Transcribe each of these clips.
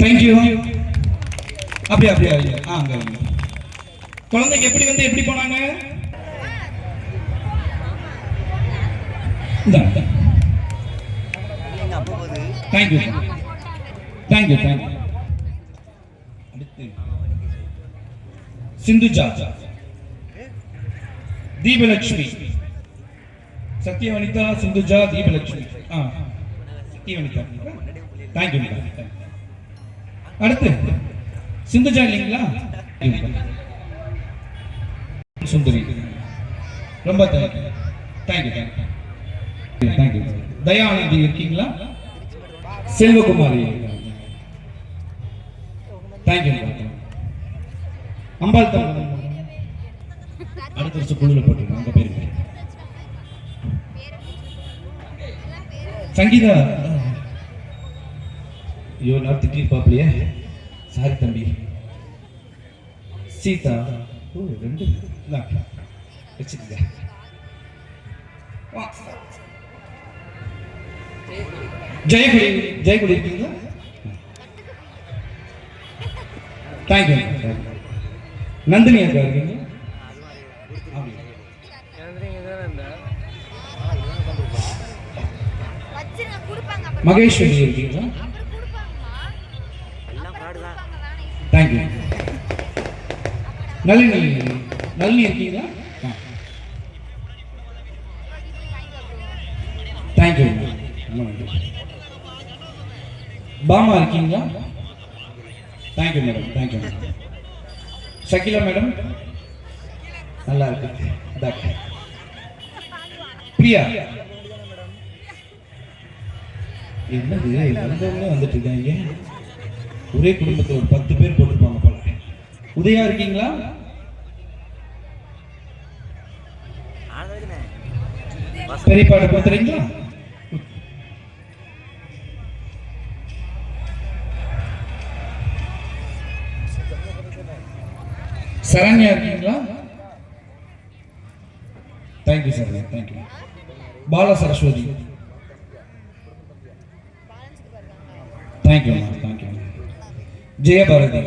Thank you அப்படியே அப்படியே அப்படியே. ஆ அங்கே குழந்தைங்க எப்படி வந்து எப்படி போனாங்க? இந்தா thank you thank you thank you அடுத்து. சிந்துஜா தீபலட்சுமி. சத்யவனிதா சிந்துஜா தீபலட்சுமி. ஆ சத்யவனிதா. தேங்க்யூ அடுத்து சிந்துஜா இல்லைங்களா? சுந்தரி. ரொம்ப thank you thank you thank you thank you Dayanandhi இருக்கீங்களா? செல்வகுமாரி. தேங்க்யூ அம்பாள் தம்பி. அடுத்த வருஷம் குழுவில் போட்டுருக்கோம் உங்க பேருக்கு சங்கீதா. ஐயோ நான் திட்டிருப்பாப்லையே சாரி தம்பி. சீதா ஓ ரெண்டு வச்சுக்கங்க. ஜெயகுடி ஜெயகுடி இருக்கீங்களா? தேங்க்யூ நந்தினி அக்கா அப்புறம் மகேஸ்வரி இருக்கீங்களா? தேங்க்யூ நல்லி நல்லி நல்லி நளினி இருக்கீங்களா தேங்க்யூ பாமா இருக்கீங்களா thank you madam thank you madam Shakila madam நல்லா இருக்கு டாக்டர் பிரியா என்னது வந்துட்டு இருக்காங்க ஒரே குடும்பத்தில் ஒரு பத்து பேர் போட்டிருப்பாங்க போல. உதயா இருக்கீங்களா? பெரியப்பாடு பார்த்துறீங்களா? சரண்யா இருக்கீங்களா? Thank you sir thank you Bala Saraswathi. Thank you thank you Jayabharathi.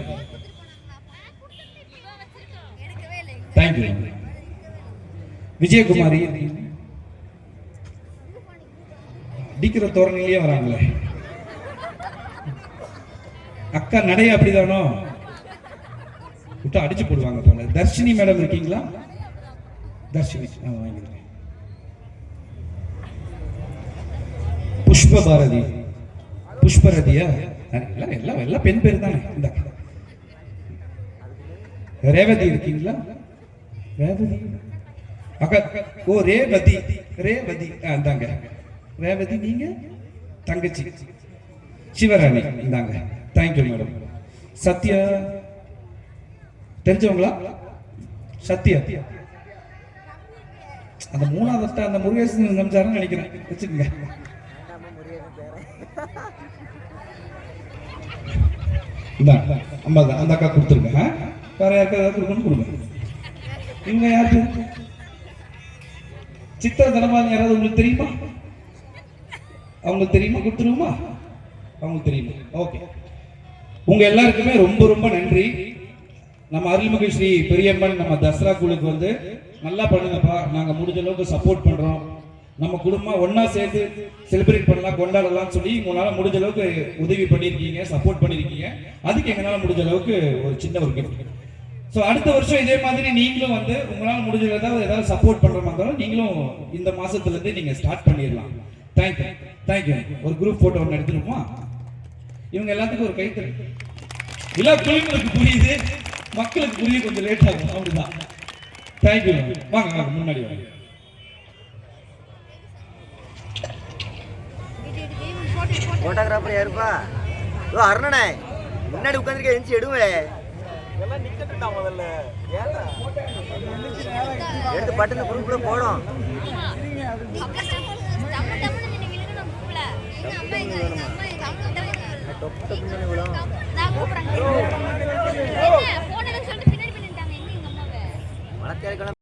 Thank you Vijayakumari. அடிக்கிற தோரணையிலேயே வராங்களே. அக்கா நடைய அப்படிதானோ? விட்டு அடிச்சு போடுவாங்க போல. தர்ஷினி மேடம் இருக்கீங்களா? தர்ஷினி. ஆ வாங்கிக்கிறேன் புஷ்ப பாரதி புஷ்பரதியா? எல்லாம் எல்லாம் எல்லாம் பெண் பேர் தானே இந்த ரேவதி இருக்கீங்களா? ரேவதி? அக்கா ஓ ரேவதி ரேவதி. ஆ இந்தாங்க. ரேவதி நீங்க? தங்கச்சி. சிவராணி இந்தாங்க. Thank you madam Sathya. தெரிஞ்சவங்களா? சத்யா. அந்த மூணாவது அட்டை அந்த முருகேசன் நம்பிச்சாருன்னு நினைக்கிறேன். வச்சுக்கோங்க. இந்தா அம்மா தான். அந்த அக்கா கொடுத்துருங்க. வேற யாருக்கா ஏதாவது கொடுக்கணும் கொடுங்க. இவங்க யாருக்கு சித்திர தனபாலன் யாராவது உங்களுக்கு தெரியுமா? அவங்களுக்கு தெரியுமா? கொடுத்துருவோமா? அவங்களுக்கு தெரியுமா? ஓகே. உங்க எல்லாருக்குமே ரொம்ப ரொம்ப நன்றி. நம்ம அருள்மிகு ஸ்ரீ பெரியம்மன் நம்ம தசரா குழுக்கு வந்து நல்லா பண்ணுங்கப்பா. நாங்கள் முடிஞ்ச அளவுக்கு சப்போர்ட் பண்ணுறோம் நம்ம குடும்பம் ஒன்னா சேர்ந்து செலிப்ரேட் பண்ணலாம் கொண்டாடலாம்னு சொல்லி உங்களால முடிஞ்ச அளவுக்கு உதவி பண்ணியிருக்கீங்க சப்போர்ட் பண்ணியிருக்கீங்க. அதுக்கு எங்களால முடிஞ்ச அளவுக்கு ஒரு சின்ன ஒரு கிஃப்ட் ஸோ அடுத்த வருஷம் இதே மாதிரி நீங்களும் வந்து உங்களால் முடிஞ்ச ஏதாவது ஏதாவது சப்போர்ட் பண்ற மாதிரி நீங்களும் இந்த மாசத்துல இருந்து நீங்க ஸ்டார்ட் பண்ணிடலாம். தேங்க்யூ தேங்க்யூ ஒரு குரூப் போட்டோ ஒன்று எடுத்துருமா இவங்க எல்லாத்துக்கும் ஒரு கைத்தறி. எல்லா குழுக்களுக்கு புரியுது. மக்களுக்கு புரிய கொஞ்சம் லேட் ஆகும். அப்படிதான். தேங்க்யூ வாங்க வாங்க முன்னாடி வாங்க. போட்டு போட்டு போட்டோகிராஃபர் யாருப்பா ஓ அருணனே முன்னாடி உட்காந்துருக்க எந்திச்சு எடுவே எடுத்து பட்டுன்னு குரூப்ல போடும் அப்புறம்